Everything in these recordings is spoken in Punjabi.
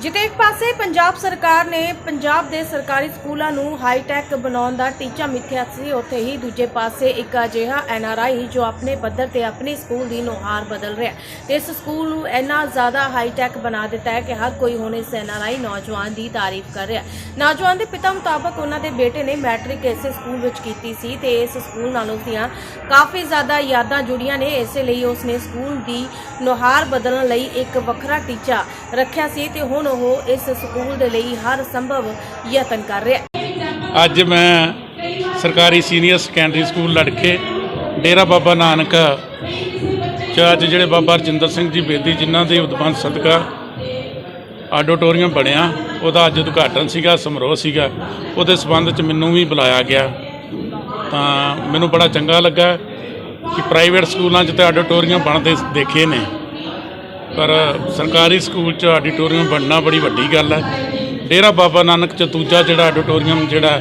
ਜਿੱਥੇ ਇੱਕ ਪਾਸੇ ਪੰਜਾਬ ਸਰਕਾਰ ਨੇ ਪੰਜਾਬ ਦੇ ਸਰਕਾਰੀ ਸਕੂਲਾਂ ਨੂੰ ਹਾਈਟੈਕ ਬਣਾਉਣ ਦਾ ਟੀਚਾ ਮਿੱਥਿਆ ਸੀ, ਉੱਥੇ ਹੀ ਦੂਜੇ ਪਾਸੇ ਇੱਕ ਅਜਿਹਾ ਐਨਆਰਆਈ ਜੋ ਆਪਣੇ ਪੱਧਰ ਤੇ ਆਪਣੇ ਸਕੂਲ ਦੀ ਨੁਹਾਰ ਬਦਲ ਰਿਹਾ ਤੇ ਇਸ ਸਕੂਲ ਨੂੰ ਇੰਨਾ ਜ਼ਿਆਦਾ ਹਾਈਟੈਕ ਬਣਾ ਦਿੱਤਾ ਹੈ ਕਿ ਹਰ ਕੋਈ ਹੁਣ ਇਸ ਐਨਆਰਆਈ ਨੌਜਵਾਨ ਦੀ ਤਾਰੀਫ ਕਰ ਰਿਹਾ ਨੌਜਵਾਨ ਦੇ ਪਿਤਾ ਮੁਤਾਬਕ ਉਹਨਾਂ ਦੇ ਬੇਟੇ ਨੇ ਮੈਟ੍ਰਿਕ ਇਸੇ ਸਕੂਲ ਵਿੱਚ ਕੀਤੀ ਸੀ ਤੇ ਇਸ ਸਕੂਲ ਨਾਲ ਉਸ ਦੀਆਂ ਕਾਫੀ ਜ਼ਿਆਦਾ ਯਾਦਾਂ ਜੁੜੀਆਂ ਨੇ। ਇਸੇ ਲਈ ਉਸ ਨੇ ਸਕੂਲ ਦੀ ਨੁਹਾਰ ਬਦਲਣ ਲਈ ਇੱਕ ਵੱਖਰਾ ਟੀਚਾ ਰੱਖਿਆ ਸੀ ਤੇ ਹੁਣ ਉਹ ਇਸ ਸਕੂਲ ਦੇ ਲਈ ਹਰ ਸੰਭਵ ਯਤਨ ਕਰ ਰਿਹਾ ਹੈ। ਅੱਜ ਮੈਂ ਸਰਕਾਰੀ ਸੀਨੀਅਰ ਸੈਕੰਡਰੀ ਸਕੂਲ ਲੜਕੇ ਡੇਰਾ ਬਾਬਾ ਨਾਨਕ ਚ ਅੱਜ ਜਿਹੜੇ ਬਾਬਾ ਰਜਿੰਦਰ ਸਿੰਘ ਜੀ ਬੇਦੀ ਜਿਨ੍ਹਾਂ ਦੇ ਉਦਬੰਧ ਸਦਕਾ ਆਡੀਟੋਰੀਅਮ ਬਣਿਆ, ਉਹਦਾ ਅੱਜ ਉਦਘਾਟਨ ਸੀਗਾ, ਸਮਾਰੋਹ ਸੀਗਾ। ਉਹਦੇ ਸਬੰਧ ਚ ਮੈਨੂੰ ਵੀ ਬੁਲਾਇਆ ਗਿਆ। ਤਾਂ ਮੈਨੂੰ ਬੜਾ ਚੰਗਾ ਲੱਗਾ ਕਿ ਪ੍ਰਾਈਵੇਟ ਸਕੂਲਾਂ 'ਚ ਤਾਂ ਆਡੀਟੋਰੀਅਮ ਬਣਦੇ ਦੇਖੇ ਨੇ। ਪਰ ਸਰਕਾਰੀ ਸਕੂਲ 'ਚ ਆਡੀਟੋਰੀਅਮ ਬਣਨਾ ਬੜੀ ਵੱਡੀ ਗੱਲ ਹੈ। ਡੇਰਾ ਬਾਬਾ ਨਾਨਕ ਚ ਦੂਜਾ ਜਿਹੜਾ ਆਡੀਟੋਰੀਅਮ ਜਿਹੜਾ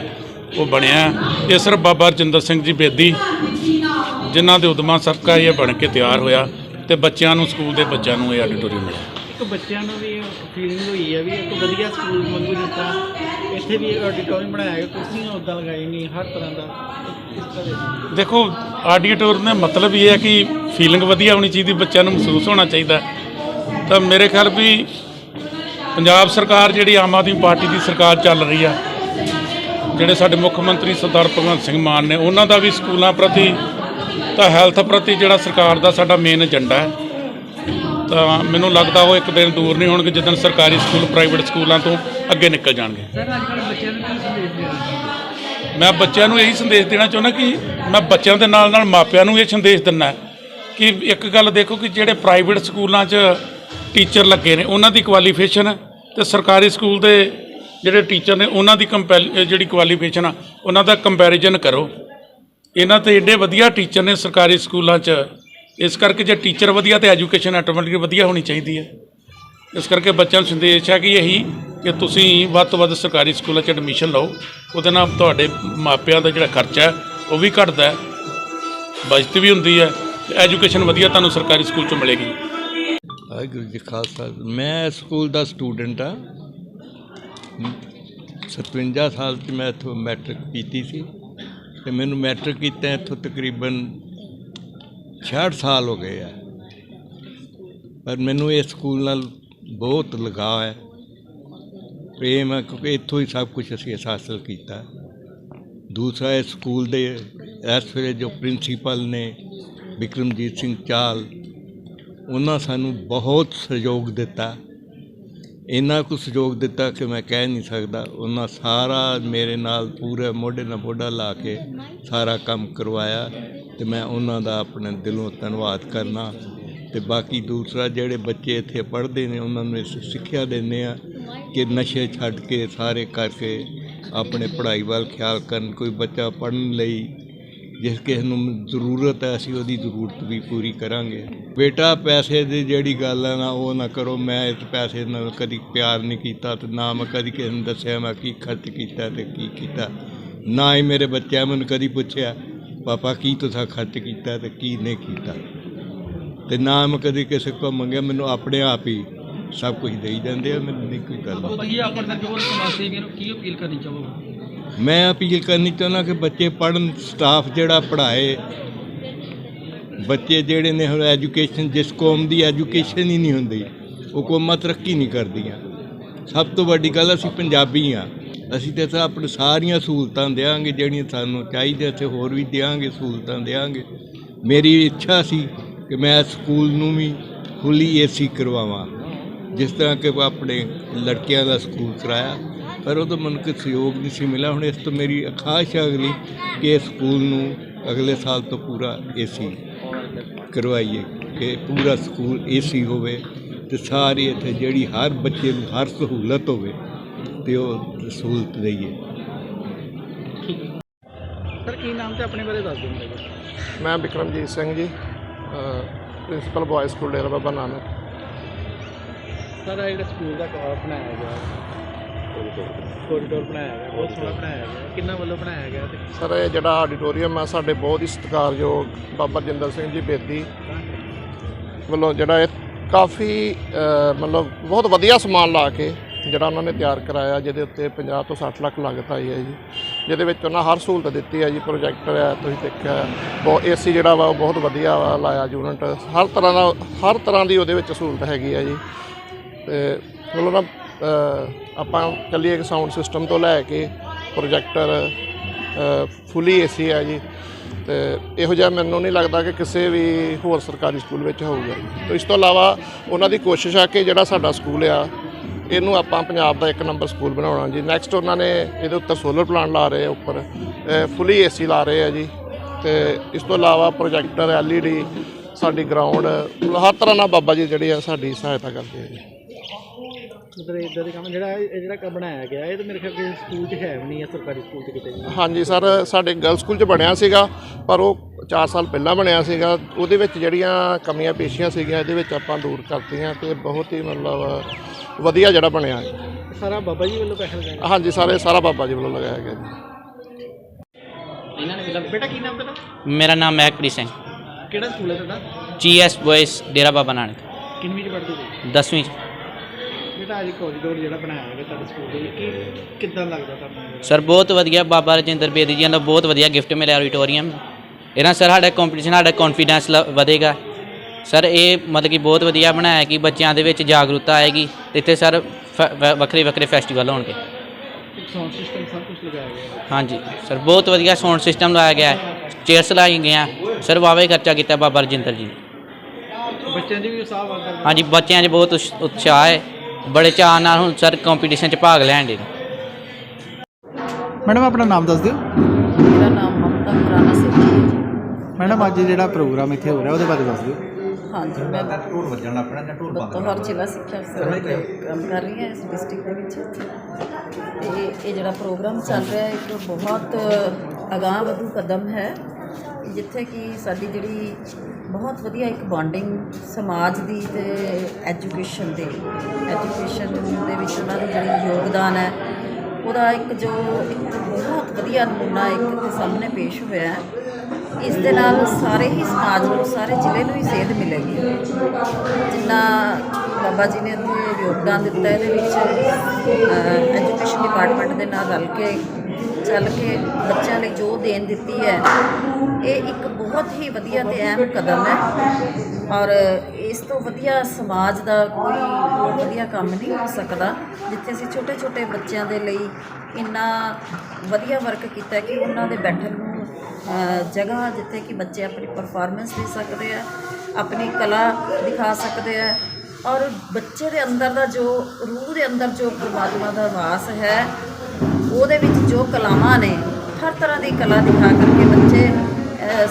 ਉਹ ਬਣਿਆ ਇਹ ਸਿਰਫ ਬਾਬਾ ਰਜਿੰਦਰ ਸਿੰਘ ਜੀ ਬੇਦੀ ਜਿਨ੍ਹਾਂ ਦੇ ਉਦਮਾਂ ਸਦਕਾ ਇਹ ਬਣ ਕੇ ਤਿਆਰ ਹੋਇਆ ਤੇ ਬੱਚਿਆਂ ਨੂੰ ਸਕੂਲ ਦੇ ਬੱਚਿਆਂ ਨੂੰ ਇਹ ਆਡੀਟੋਰੀਅਮ ਮਿਲਿਆ। ਇੱਕ ਬੱਚਿਆਂ ਨੂੰ ਵੀ ਫੀਲਿੰਗ ਹੋਈ ਹੈ ਵੀ ਇੱਕ ਵਧੀਆ ਸਕੂਲ ਵਾਂਗੂ ਦਿੱਤਾ। ਇੱਥੇ ਵੀ ਆਡੀਟੋਰੀਅਮ ਬਣਾਇਆ ਗਿਆ ਕੁਰਸੀਆਂ ਉਦਾਂ ਲਗਾਈ ਨਹੀਂ ਹਰ ਤਰ੍ਹਾਂ ਦਾ ਇਸ ਤਰ੍ਹਾਂ ਦੇ। ਦੇਖੋ ਆਡੀਟੋਰੀਅਮ ਦਾ ਮਤਲਬ ਇਹ ਹੈ ਕਿ ਫੀਲਿੰਗ ਵਧੀਆ ਹੋਣੀ ਚਾਹੀਦੀ ਬੱਚਿਆਂ ਨੂੰ ਮਹਿਸੂਸ ਹੋਣਾ ਚਾਹੀਦਾ। ਤਾਂ ਮੇਰੇ ਖਿਆਲ ਵੀ ਪੰਜਾਬ ਸਰਕਾਰ ਜਿਹੜੀ ਆਮ ਆਦਮੀ ਪਾਰਟੀ ਦੀ ਸਰਕਾਰ ਚੱਲ ਰਹੀ ਆ ਜਿਹੜੇ ਸਾਡੇ ਮੁੱਖ ਮੰਤਰੀ ਸਰਦਾਰ ਭਗਵੰਤ ਸਿੰਘ ਮਾਨ ਨੇ ਉਹਨਾਂ ਦਾ ਵੀ ਸਕੂਲਾਂ ਪ੍ਰਤੀ ਤਾਂ ਹੈਲਥ ਪ੍ਰਤੀ ਜਿਹੜਾ ਸਰਕਾਰ ਦਾ ਸਾਡਾ ਮੇਨ ਏਜੰਡਾ ਹੈ। ਤਾਂ ਮੈਨੂੰ ਲੱਗਦਾ ਉਹ ਇੱਕ ਦਿਨ ਦੂਰ ਨਹੀਂ ਹੋਣਗੇ ਜਦੋਂ ਸਰਕਾਰੀ ਸਕੂਲ ਪ੍ਰਾਈਵੇਟ ਸਕੂਲਾਂ ਤੋਂ ਅੱਗੇ ਨਿਕਲ ਜਾਣਗੇ। ਮੈਂ ਬੱਚਿਆਂ ਨੂੰ ਇਹੀ ਸੰਦੇਸ਼ ਦੇਣਾ ਚਾਹੁੰਦਾ ਕਿ ਮੈਂ ਬੱਚਿਆਂ ਦੇ ਨਾਲ ਨਾਲ ਮਾਪਿਆਂ ਨੂੰ ਇਹ ਸੰਦੇਸ਼ ਦਿੰਦਾ ਕਿ ਇੱਕ ਗੱਲ ਦੇਖੋ ਕਿ ਜਿਹੜੇ ਪ੍ਰਾਈਵੇਟ ਸਕੂਲਾਂ 'ਚ ਟੀਚਰ ਲੱਗੇ ਨੇ, ਉਹਨਾਂ ਦੀ ਕੁਆਲੀਫਿਕੇਸ਼ਨ ਤੇ ਸਰਕਾਰੀ ਸਕੂਲ ਦੇ ਜਿਹੜੇ ਟੀਚਰ ਨੇ, ਉਹਨਾਂ ਦੀ ਕੰਪੈਲ ਜਿਹੜੀ ਕੁਆਲੀਫਿਕੇਸ਼ਨ ਆ, ਉਹਨਾਂ ਦਾ ਕੰਪੈਰੀਜ਼ਨ ਕਰੋ। ਇਹਨਾਂ ਤੇ ਏਡੇ ਵਧੀਆ ਟੀਚਰ ਨੇ ਸਰਕਾਰੀ ਸਕੂਲਾਂ 'ਚ। ਇਸ ਕਰਕੇ ਜੇ ਟੀਚਰ ਵਧੀਆ ਤੇ ਐਜੂਕੇਸ਼ਨ ਆਟੋਮੈਟਿਕ ਵਧੀਆ ਹੋਣੀ ਚਾਹੀਦੀ ਹੈ। ਇਸ ਕਰਕੇ ਬੱਚਿਆਂ ਨੂੰ ਸੰਦੇਸ਼ ਹੈ ਕਿ ਇਹੀ ਕਿ ਤੁਸੀਂ ਵੱਧ ਤੋਂ ਵੱਧ ਸਰਕਾਰੀ ਸਕੂਲਾਂ 'ਚ ਐਡਮਿਸ਼ਨ ਲਓ। ਉਹਦੇ ਨਾਲ ਤੁਹਾਡੇ ਮਾਪਿਆਂ ਦਾ ਜਿਹੜਾ ਖਰਚਾ ਹੈ, ਉਹ ਵੀ ਘਟਦਾ ਹੈ। ਬਚਤ ਵੀ ਹੁੰਦੀ ਹੈ। ਤੇ ਐਜੂਕੇਸ਼ਨ ਵਧੀਆ ਤੁਹਾਨੂੰ ਸਰਕਾਰੀ ਸਕੂਲ 'ਚੋਂ ਮਿਲੇਗੀ। ਵਾਹਿਗੁਰੂ ਜੀ ਖਾਲਸਾ। ਮੈਂ ਇਸ ਸਕੂਲ ਦਾ ਸਟੂਡੈਂਟ ਆ 57 ਸਾਲ 'ਚ ਮੈਂ ਇੱਥੋਂ ਮੈਟ੍ਰਿਕ ਕੀਤੀ ਸੀ ਤੇ ਮੈਨੂੰ ਮੈਟ੍ਰਿਕ ਕੀਤਾ ਇੱਥੋਂ ਤਕਰੀਬਨ 66 ਸਾਲ ਹੋ ਗਏ ਆ। ਪਰ ਮੈਨੂੰ ਇਸ ਸਕੂਲ ਨਾਲ ਬਹੁਤ ਲਗਾਅ ਹੈ। ਪ੍ਰੇਮ ਹੈ ਕਿਉਂਕਿ ਇੱਥੋਂ ਹੀ ਸਭ ਕੁਝ ਅਸੀਂ ਹਾਸਲ ਕੀਤਾ। ਦੂਸਰਾ ਇਸ ਸਕੂਲ ਦੇ ਇਸ ਵੇਲੇ ਜੋ ਪ੍ਰਿੰਸੀਪਲ ਨੇ ਵਿਕਰਮਜੀਤ ਸਿੰਘ ਚਾਲ ਉਹਨਾਂ ਸਾਨੂੰ ਬਹੁਤ ਸਹਿਯੋਗ ਦਿੱਤਾ। ਇੰਨਾ ਕੁ ਸਹਿਯੋਗ ਦਿੱਤਾ ਕਿ ਮੈਂ ਕਹਿ ਨਹੀਂ ਸਕਦਾ। ਉਹਨਾਂ ਸਾਰਾ ਮੇਰੇ ਨਾਲ ਪੂਰੇ ਮੋਢੇ ਨਾਲ ਮੋਢਾ ਲਾ ਕੇ ਸਾਰਾ ਕੰਮ ਕਰਵਾਇਆ ਤੇ ਮੈਂ ਉਹਨਾਂ ਦਾ ਆਪਣੇ ਦਿਲੋਂ ਧੰਨਵਾਦ ਕਰਨਾ। ਤੇ ਬਾਕੀ ਦੂਸਰਾ, ਜਿਹੜੇ ਬੱਚੇ ਇੱਥੇ ਪੜ੍ਹਦੇ ਨੇ, ਉਹਨਾਂ ਨੂੰ ਇਸ ਸਿੱਖਿਆ ਦਿੰਦੇ ਆ ਕਿ ਨਸ਼ੇ ਛੱਡ ਕੇ, ਸਾਰੇ ਕਰਕੇ ਆਪਣੇ ਪੜ੍ਹਾਈ ਵੱਲ ਖਿਆਲ ਕਰਨ। ਕੋਈ ਬੱਚਾ ਪੜ੍ਹਨ ਲਈ ਜਿਸ ਕਿਸੇ ਨੂੰ ਜ਼ਰੂਰਤ ਹੈ, ਅਸੀਂ ਉਹਦੀ ਜ਼ਰੂਰਤ ਵੀ ਪੂਰੀ ਕਰਾਂਗੇ। ਬੇਟਾ, ਪੈਸੇ ਦੀ ਜਿਹੜੀ ਗੱਲ ਹੈ ਨਾ, ਉਹ ਨਾ ਕਰੋ। ਮੈਂ ਇਸ ਪੈਸੇ ਨਾਲ ਕਦੀ ਪਿਆਰ ਨਹੀਂ ਕੀਤਾ ਤੇ ਨਾ ਮੈਂ ਕਦੀ ਕਿਸੇ ਨੂੰ ਦੱਸਿਆ ਮੈਂ ਕੀ ਖਰਚ ਕੀਤਾ ਤੇ ਕੀ ਕੀਤਾ। ਨਾ ਹੀ ਮੇਰੇ ਬੱਚਿਆਂ ਮੈਨੂੰ ਕਦੀ ਪੁੱਛਿਆ, ਪਾਪਾ, ਕੀ ਤੁਸੀਂ ਖਰਚ ਕੀਤਾ ਤੇ ਕੀ ਨਹੀਂ ਕੀਤਾ? ਤੇ ਨਾ ਮੈਂ ਕਦੀ ਕਿਸੇ ਕੋਲ ਮੰਗਿਆ, ਮੈਨੂੰ ਆਪਣੇ ਆਪ ਹੀ ਸਭ ਕੁਝ ਦੇਈ ਜਾਂਦੇ ਆ, ਮੈਨੂੰ ਨਹੀਂ ਕੋਈ ਗੱਲ। ਤੁਸੀਂ ਆਪਣਾ ਜੋਰ ਸਮਾਜ ਨੂੰ ਕੀ ਅਪੀਲ ਕਰਨੀ ਚਾਹੋਗੇ? ਮੈਂ ਅਪੀਲ ਕਰਨੀ ਚਾਹੁੰਦਾ ਕਿ ਬੱਚੇ ਪੜ੍ਹਨ ਸਟਾਫ ਜਿਹੜਾ ਪੜ੍ਹਾਏ, ਬੱਚੇ ਜਿਹੜੇ ਨੇ ਹੁਣ ਐਜੂਕੇਸ਼ਨ ਜਿਸ ਕੌਮ ਦੀ ਐਜੂਕੇਸ਼ਨ ਹੀ ਨਹੀਂ ਹੁੰਦੀ, ਉਹ ਕੌਮਾਂ ਤਰੱਕੀ ਨਹੀਂ ਕਰਦੀਆਂ। ਸਭ ਤੋਂ ਵੱਡੀ ਗੱਲ ਅਸੀਂ ਪੰਜਾਬੀ ਆ ਅਸੀਂ ਤੇ ਤਾਂ ਆਪਣੇ ਸਾਰੀਆਂ ਸਹੂਲਤਾਂ ਦੇਵਾਂਗੇ ਜਿਹੜੀਆਂ ਸਾਨੂੰ ਚਾਹੀਦੀਆਂ ਤੇ ਹੋਰ ਵੀ ਦੇਵਾਂਗੇ ਸਹੂਲਤਾਂ ਦੇਵਾਂਗੇ ਮੇਰੀ ਇੱਛਾ ਸੀ ਕਿ ਮੈਂ ਸਕੂਲ ਨੂੰ ਵੀ ਫੁੱਲੀ ਏਸੀ ਕਰਵਾਵਾਂ, ਜਿਸ ਤਰ੍ਹਾਂ ਕਿ ਆਪਣੇ ਲੜਕਿਆਂ ਦਾ ਸਕੂਲ ਕਰਾਇਆ। ਪਰ ਉਹ ਤਾਂ ਮੈਨੂੰ ਕੋਈ ਸਹਿਯੋਗ ਨਹੀਂ ਸੀ ਮਿਲਿਆ। ਹੁਣ ਇਸ ਤੋਂ ਮੇਰੀ ਖਾਹਿਸ਼ ਹੈ ਅਗਲੀ ਕਿ ਇਸ ਸਕੂਲ ਨੂੰ ਅਗਲੇ ਸਾਲ ਤੋਂ ਪੂਰਾ ਏਸੀ ਕਰਵਾਈਏ ਕਿ ਪੂਰਾ ਸਕੂਲ ਏਸੀ ਹੋਵੇ ਤੇ ਸਾਰੀ ਇੱਥੇ ਜਿਹੜੀ ਹਰ ਬੱਚੇ ਨੂੰ ਹਰ ਸਹੂਲਤ ਹੋਵੇ ਤੇ ਉਹ ਸਹੂਲਤ ਦਈਏ। ਸਰ ਕੀ ਨਾਮ ਤੇ ਆਪਣੇ ਬਾਰੇ ਦੱਸ ਦਿਓ। ਮੈਨੂੰ ਮੈਂ Vikramjit Singh ji principal boys school Dera Baba Nanak. Sir ਇਹ ਸਕੂਲ ਦਾ ਕ- ਬਣਾਇਆ ਗਿਆ। ਕੋਰੀਡੋਰ ਬਣਾਇਆ ਗਿਆ ਬਹੁਤ ਸੋਹਣਾ ਬਣਾਇਆ ਗਿਆ ਕਿੰਨਾ ਵੱਲੋਂ ਬਣਾਇਆ ਗਿਆ ਤੇ ਸਰ, ਇਹ ਜਿਹੜਾ ਆਡੀਟੋਰੀਅਮ ਆ, ਸਾਡੇ ਬਹੁਤ ਹੀ ਸਤਿਕਾਰਯੋਗ ਬਾਬਾ ਜਿੰਦਰ ਸਿੰਘ ਜੀ ਬੇਦੀ ਵੱਲੋਂ ਜਿਹੜਾ ਇਹ ਕਾਫੀ ਮਤਲਬ ਬਹੁਤ ਵਧੀਆ ਸਮਾਨ ਲਾ ਕੇ ਜਿਹੜਾ ਉਹਨਾਂ ਨੇ ਤਿਆਰ ਕਰਾਇਆ, ਜਿਹਦੇ ਉੱਤੇ 50 ਤੋਂ 60 ਲੱਖ ਲਾਗਤ ਆਈ ਹੈ ਜੀ। ਜਿਹਦੇ ਵਿੱਚ ਉਹਨਾਂ ਹਰ ਸਹੂਲਤ ਦਿੱਤੀ ਹੈ ਜੀ ਪ੍ਰੋਜੈਕਟਰ ਹੈ, ਤੁਸੀਂ ਦੇਖਿਆ ਬਹੁਤ ਏਸੀ ਜਿਹੜਾ ਵਾ, ਉਹ ਬਹੁਤ ਵਧੀਆ ਵਾ, ਲਾਇਆ ਯੂਨਿਟ ਹਰ ਤਰ੍ਹਾਂ ਦਾ, ਹਰ ਤਰ੍ਹਾਂ ਦੀ ਉਹਦੇ ਵਿੱਚ ਸਹੂਲਤ ਹੈਗੀ ਹੈ ਜੀ। ਤੇ ਮਤਲਬ ਨਾ ਆਪਾਂ ਚੱਲੀਏ ਇੱਕ ਸਾਊਂਡ ਸਿਸਟਮ ਤੋਂ ਲੈ ਕੇ ਪ੍ਰੋਜੈਕਟਰ ਫੁੱਲੀ ਏਸੀ ਹੈ ਜੀ। ਤੇ ਇਹੋ ਜਿਹਾ ਮੈਨੂੰ ਨਹੀਂ ਲੱਗਦਾ ਕਿ ਕਿਸੇ ਵੀ ਹੋਰ ਸਰਕਾਰੀ ਸਕੂਲ ਵਿੱਚ ਹੋਊਗਾ। ਜੀ ਤੇ ਇਸ ਤੋਂ ਇਲਾਵਾ ਉਹਨਾਂ ਦੀ ਕੋਸ਼ਿਸ਼ ਆ ਕਿ ਜਿਹੜਾ ਸਾਡਾ ਸਕੂਲ ਆ, ਇਹਨੂੰ ਆਪਾਂ ਪੰਜਾਬ ਦਾ ਇੱਕ ਨੰਬਰ ਸਕੂਲ ਬਣਾਉਣਾ ਜੀ। ਨੈਕਸਟ ਉਹਨਾਂ ਨੇ ਇਹਦੇ ਉੱਤੇ ਸੋਲਰ ਪਲਾਂਟ ਲਾ ਰਹੇ ਆ ਉੱਪਰ। ਫੁੱਲੀ ਏਸੀ ਲਾ ਰਹੇ ਆ ਜੀ। ਤੇ ਇਸ ਤੋਂ ਇਲਾਵਾ ਪ੍ਰੋਜੈਕਟਰ ਐਲਈਡੀ ਸਾਡੀ ਗਰਾਊਂਡ ਹਰ ਤਰ੍ਹਾਂ ਨਾਲ ਬਾਬਾ ਜੀ ਜਿਹੜੀ ਆ ਸਾਡੀ ਸਹਾਇਤਾ ਕਰਦੇ ਆ ਜੀ। ਮਤਲਬ ਇਦਾਂ ਦੇ ਕੰਮ ਜਿਹੜਾ ਇਹ ਇਹ ਜਿਹੜਾ ਕੰਮ ਬਣਾਇਆ ਗਿਆ ਇਹ ਤਾਂ ਮੇਰੇ ਖਿਆਲ ਕਿਸੇ ਸਕੂਲ 'ਚ ਹੈ ਵੀ ਨਹੀਂ ਹੈ ਸਰਕਾਰੀ ਸਕੂਲ 'ਚ ਕਿਤੇ ਵੀ ਹਾਂਜੀ ਸਰ ਸਾਡੇ ਗਰਲ ਸਕੂਲ 'ਚ ਬਣਿਆ ਸੀਗਾ ਪਰ ਉਹ 4 ਸਾਲ ਪਹਿਲਾਂ ਬਣਿਆ ਸੀਗਾ। ਉਹਦੇ ਵਿੱਚ ਜਿਹੜੀਆਂ ਕਮੀਆਂ ਪੇਸ਼ੀਆਂ ਸੀਗੀਆਂ ਇਹਦੇ ਵਿੱਚ ਆਪਾਂ ਦੂਰ ਕਰਤੀਆਂ ਤੇ ਬਹੁਤ ਹੀ ਮਤਲਬ ਵਧੀਆ ਜਿਹੜਾ ਬਣਿਆ ਹੈ। ਸਾਰਾ ਬਾਬਾ ਜੀ ਵੱਲੋਂ ਪੈਸੇ ਲਗਾਏ ਹਾਂਜੀ ਸਾਰੇ ਸਾਰਾ ਬਾਬਾ ਜੀ ਵੱਲੋਂ ਲਗਾਇਆ ਗਿਆ ਜੀ। ਇਹਨਾਂ ਨੇ ਮਿਲਾ ਬੇਟਾ ਕੀ ਨਾਮ ਤੁਹਾਡਾ ਮੇਰਾ ਨਾਮ ਮਹਿਕਪ੍ਰੀਤ ਸਿੰਘ। ਕਿਹੜਾ ਸਕੂਲ ਹੈ ਤੁਹਾਡਾ? ਜੀਐਸ ਬॉयਜ਼ ਡੇਰਾ ਬਾਬਾ ਨਾਨਕ। ਕਿੰਨਵੀਂ 'ਚ ਪੜ੍ਹਦੇ ਹੋ 10ਵੀਂ ਚ। ਬੇਟਾ ਅੱਜ ਕੋਰੀਡੋਰ ਜਿਹੜਾ ਬਣਾਇਆ ਗਿਆ ਤੁਹਾਡੇ ਸਕੂਲ ਦੇ ਵਿੱਚ ਕੀ ਕਿੱਦਾਂ ਲੱਗਦਾ ਤੁਹਾਨੂੰ ਸਰ ਬਹੁਤ ਵਧੀਆ ਬਾਬਾ ਰਜਿੰਦਰ ਬੇਦੀ ਜੀ ਦਾ ਬਹੁਤ ਵਧੀਆ ਗਿਫਟ ਮਿਲਿਆ ਆਡੀਟੋਰੀਅਮ ਇਹਨਾਂ ਸਰ ਸਾਡਾ ਕੰਪੀਟੀਸ਼ਨ ਸਾਡਾ ਕੌਨਫੀਡੈਂਸ ਵਧੇਗਾ। ਸਰ ਇਹ ਮਤਲਬ ਕਿ ਬਹੁਤ ਵਧੀਆ ਬਣਾਇਆ ਕਿ ਬੱਚਿਆਂ ਦੇ ਵਿੱਚ ਜਾਗਰੂਕਤਾ ਆਏਗੀ ਤੇ ਇੱਥੇ ਸਰ ਵੱਖਰੇ ਵੱਖਰੇ ਫੈਸਟੀਵਲ ਹੋਣਗੇ। ਇੱਕ ਸਾਊਂਡ ਸਿਸਟਮ ਸਭ ਕੁਝ ਲਗਾਇਆ ਗਿਆ ਹੈ। ਹਾਂਜੀ। ਸਰ ਬਹੁਤ ਵਧੀਆ ਸਾਊਂਡ ਸਿਸਟਮ ਲਾਇਆ ਗਿਆ ਹੈ। ਚੇਅਰਸ ਲਾਈ ਗਈਆਂ। ਸਰ ਵਾਵੇ ਖਰਚਾ ਕੀਤਾ ਬਾਬਾ ਰਜਿੰਦਰ ਜੀ। ਬੱਚਿਆਂ ਦੀ ਵੀ ਉਤਸ਼ਾਹ ਹਾਂਜੀ ਬੱਚਿਆਂ 'ਚ ਬਹੁਤ ਉਤਸ਼- ਉਤਸ਼ਾਹ ਹੈ। ਬੜੇ ਚਾਅ ਨਾਲ ਹੁਣ ਸਰ ਕੰਪੀਟੀਸ਼ਨ 'ਚ ਭਾਗ ਲੈਣ ਦੇ ਮੈਡਮ ਆਪਣਾ ਨਾਮ ਦੱਸ ਦਿਓ। ਮੇਰਾ ਨਾਮ ਮਮਤਾ ਖੁਰਾਨਾ ਸਿੰਘ ਜੀ ਹੈ ਜੀ। ਮੈਡਮ ਅੱਜ ਜਿਹੜਾ ਪ੍ਰੋਗਰਾਮ ਇੱਥੇ ਹੋ ਰਿਹਾ ਉਹਦੇ ਬਾਰੇ ਦੱਸ ਦਿਓ। ਹਾਂਜੀ ਮੈਂ ਢੋਲ ਵੱਜਣ ਆਪਣਾ ਜਾਂ ਢੋਲ ਬੰਦ ਹਰ ਜ਼ਿਲ੍ਹਾ ਸਿੱਖਿਆ ਅਫਸਰ ਵਜੋਂ ਕੰਮ ਕਰ ਰਹੀ ਹਾਂ ਇਸ ਡਿਸਟ੍ਰਿਕਟ ਦੇ ਵਿੱਚ ਤੇ ਇਹ ਜਿਹੜਾ ਪ੍ਰੋਗਰਾਮ ਚੱਲ ਰਿਹਾ ਹੈ ਇੱਕ ਬਹੁਤ ਅਗਾਂਹ ਵਧੂ ਕਦਮ ਹੈ। ਜਿੱਥੇ ਕਿ ਸਾਡੀ ਜਿਹੜੀ ਬਹੁਤ ਵਧੀਆ ਇੱਕ ਬੌਂਡਿੰਗ ਸਮਾਜ ਦੀ ਤੇ ਐਜੂਕੇਸ਼ਨ ਦੀ ਐਜੂਕੇਸ਼ਨ ਦੇ ਵਿੱਚ ਉਹਨਾਂ ਦੀ ਜਿਹੜੀ ਯੋਗਦਾਨ ਹੈ, ਉਹਦਾ ਇੱਕ ਜੋ ਇੱਕ ਬਹੁਤ ਵਧੀਆ ਨਮੂਨਾ ਇੱਕ ਇੱਥੇ ਸਾਹਮਣੇ ਪੇਸ਼ ਹੋਇਆ ਹੈ। ਇਸ ਦੇ ਨਾਲ ਸਾਰੇ ਹੀ ਸਮਾਜ ਨੂੰ, ਸਾਰੇ ਜ਼ਿਲ੍ਹੇ ਨੂੰ ਹੀ ਸੇਧ ਮਿਲੇਗੀ। ਜਿੰਨਾ ਬਾਬਾ ਜੀ ਨੇ ਇੱਥੇ ਯੋਗਦਾਨ ਦਿੱਤਾ, ਇਹਦੇ ਵਿੱਚ ਐਜੂਕੇਸ਼ਨ ਡਿਪਾਰਟਮੈਂਟ ਦੇ ਨਾਲ ਰਲ ਕੇ ਚੱਲ ਕੇ ਬੱਚਿਆਂ ਲਈ ਜੋ ਦੇਣ ਦਿੱਤੀ ਹੈ, ਇਹ ਇੱਕ ਬਹੁਤ ਹੀ ਵਧੀਆ ਤੇ ਅਹਿਮ ਕਦਮ ਹੈ ਔਰ ਇਸ ਤੋਂ ਵਧੀਆ ਸਮਾਜ ਦਾ ਕੋਈ ਹੋਰ ਵਧੀਆ ਕੰਮ ਨਹੀਂ ਹੋ ਸਕਦਾ, ਜਿੱਥੇ ਅਸੀਂ ਛੋਟੇ ਛੋਟੇ ਬੱਚਿਆਂ ਦੇ ਲਈ ਇੰਨਾ ਵਧੀਆ ਵਰਕ ਕੀਤਾ ਕਿ ਉਹਨਾਂ ਦੇ ਬੈਠਣ ਨੂੰ ਜਗ੍ਹਾ ਜਿੱਥੇ ਕਿ ਬੱਚੇ ਆਪਣੀ ਪਰਫਾਰਮੈਂਸ ਦੇ ਸਕਦੇ ਆ, ਆਪਣੀ ਕਲਾ ਦਿਖਾ ਸਕਦੇ ਆ ਔਰ ਬੱਚੇ ਦੇ ਅੰਦਰ ਦਾ ਜੋ, ਰੂਹ ਦੇ ਅੰਦਰ ਜੋ ਪ੍ਰਮਾਤਮਾ ਦਾ ਵਾਸ ਹੈ ਉਹਦੇ ਵਿੱਚ ਜੋ ਕਲਾਵਾਂ ਨੇ ਹਰ ਤਰ੍ਹਾਂ ਦੀ ਕਲਾ ਦਿਖਾ ਕਰਕੇ ਬੱਚੇ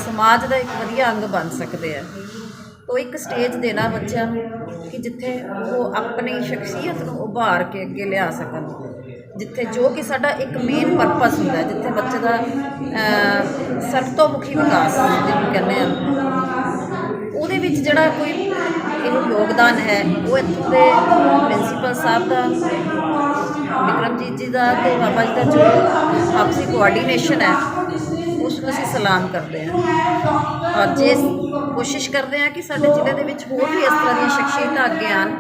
ਸਮਾਜ ਦਾ ਇੱਕ ਵਧੀਆ ਅੰਗ ਬਣ ਸਕਦੇ ਆ। ਤੋ ਇੱਕ ਸਟੇਜ ਦੇਣਾ ਬੱਚਿਆਂ ਨੂੰ ਕਿ ਜਿੱਥੇ ਉਹ ਆਪਣੀ ਸ਼ਖਸੀਅਤ ਨੂੰ ਉਭਾਰ ਕੇ ਅੱਗੇ ਲਿਆ ਸਕਣ। ਜਿੱਥੇ ਜੋ ਕਿ ਸਾਡਾ ਇੱਕ ਮੇਨ ਪਰਪਸ ਹੁੰਦਾ ਜਿੱਥੇ ਬੱਚੇ ਦਾ ਅ, ਸਰਤੋਮੁਖੀ ਵਿਕਾਸ ਜਿਹਨੂੰ ਕਹਿੰਦੇ ਆ। ਉਹਦੇ ਵਿੱਚ ਜਿਹੜਾ ਕੋਈ ਇਹਨੂੰ ਯੋਗਦਾਨ ਹੈ ਉਹ ਇੱਥੋਂ ਦੇ ਪ੍ਰਿੰਸੀਪਲ ਸਾਹਿਬ ਦਾ ਵਿਕਰਮਜੀਤ ਜੀ ਦਾ ਤੇ ਬਾਬਾ ਜੀ ਦਾ ਜੋ ਆਪਸੀ ਕੋਆਰਡੀਨੇਸ਼ਨ ਹੈ ਉਸ ਨੂੰ ਅਸੀਂ ਸਲਾਮ ਕਰਦੇ ਹਾਂ। ਔਰ ਜੇ ਕੋਸ਼ਿਸ਼ ਕਰਦੇ ਹਾਂ ਕਿ ਸਾਡੇ ਜ਼ਿਲ੍ਹੇ ਦੇ ਵਿੱਚ ਹੋਰ ਵੀ ਇਸ ਤਰ੍ਹਾਂ ਦੀਆਂ ਸ਼ਖਸੀਅਤਾਂ ਅੱਗੇ ਆਉਣ,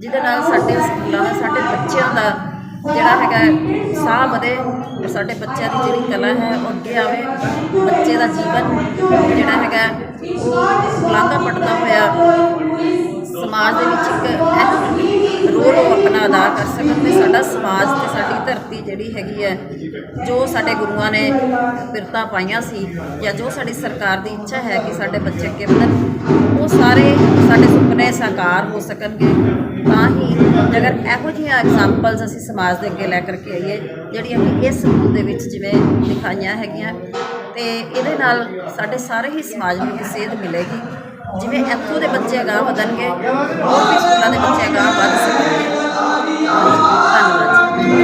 ਜਿਹਦੇ ਨਾਲ ਸਾਡੇ ਸਕੂਲਾਂ ਦਾ, ਸਾਡੇ ਬੱਚਿਆਂ ਦਾ ਜਿਹੜਾ ਹੈਗਾ ਸਾਹ ਵਧੇ ਸਾਡੇ ਬੱਚਿਆਂ ਦੀ ਜਿਹੜੀ ਕਲਾ ਹੈ, ਉਹ ਅੱਗੇ ਆਵੇ। ਬੱਚੇ ਦਾ ਜੀਵਨ ਜਿਹੜਾ ਹੈਗਾ ਉਹ ਬੁਲੰਦਾ ਪੜਦਾ ਹੋਇਆ। ਸਮਾਜ ਦੇ ਵਿੱਚ ਇੱਕ ਉਹ ਆਪਣਾ ਅਦਾ ਕਰ ਸਕਣ ਤੇ ਸਾਡਾ ਸਮਾਜ ਤੇ ਸਾਡੀ ਧਰਤੀ ਜਿਹੜੀ ਹੈਗੀ ਹੈ, ਜੋ ਸਾਡੇ ਗੁਰੂਆਂ ਨੇ ਬਿਰਤਾ ਪਾਈਆਂ ਸੀ ਜਾਂ ਜੋ ਸਾਡੀ ਸਰਕਾਰ ਦੀ ਇੱਛਾ ਹੈ ਕਿ ਸਾਡੇ ਬੱਚੇ ਅੱਗੇ ਵਧਣ, ਉਹ ਸਾਰੇ ਸਾਡੇ ਸੁਪਨੇ ਸਾਕਾਰ ਹੋ ਸਕਣਗੇ। ਤਾਂ ਹੀ ਜੇਕਰ ਇਹੋ ਜਿਹੀਆਂ ਐਗਜ਼ਾਮਪਲਸ ਅਸੀਂ ਸਮਾਜ ਦੇ ਅੱਗੇ ਲੈ ਕਰਕੇ ਆਈਏ, ਜਿਹੜੀਆਂ ਕਿ ਇਸ ਸਕੂਲ ਦੇ ਵਿੱਚ ਜਿਵੇਂ ਦਿਖਾਈਆਂ ਹੈਗੀਆਂ, ਤੇ ਇਹਦੇ ਨਾਲ ਸਾਡੇ ਸਾਰੇ ਹੀ ਸਮਾਜ ਨੂੰ ਇੱਕ ਸੇਧ ਮਿਲੇਗੀ। ਜਿਵੇਂ ਇੱਥੋਂ ਦੇ ਬੱਚੇ ਅਗਾਂਹ ਵਧਣਗੇ, ਹੋਰ ਵੀ ਸਕੂਲਾਂ ਦੇ ਬੱਚੇ ਅਗਾਂਹ ਵਧ ਸਕਣਗੇ। ਧੰਨਵਾਦ। ਜੀ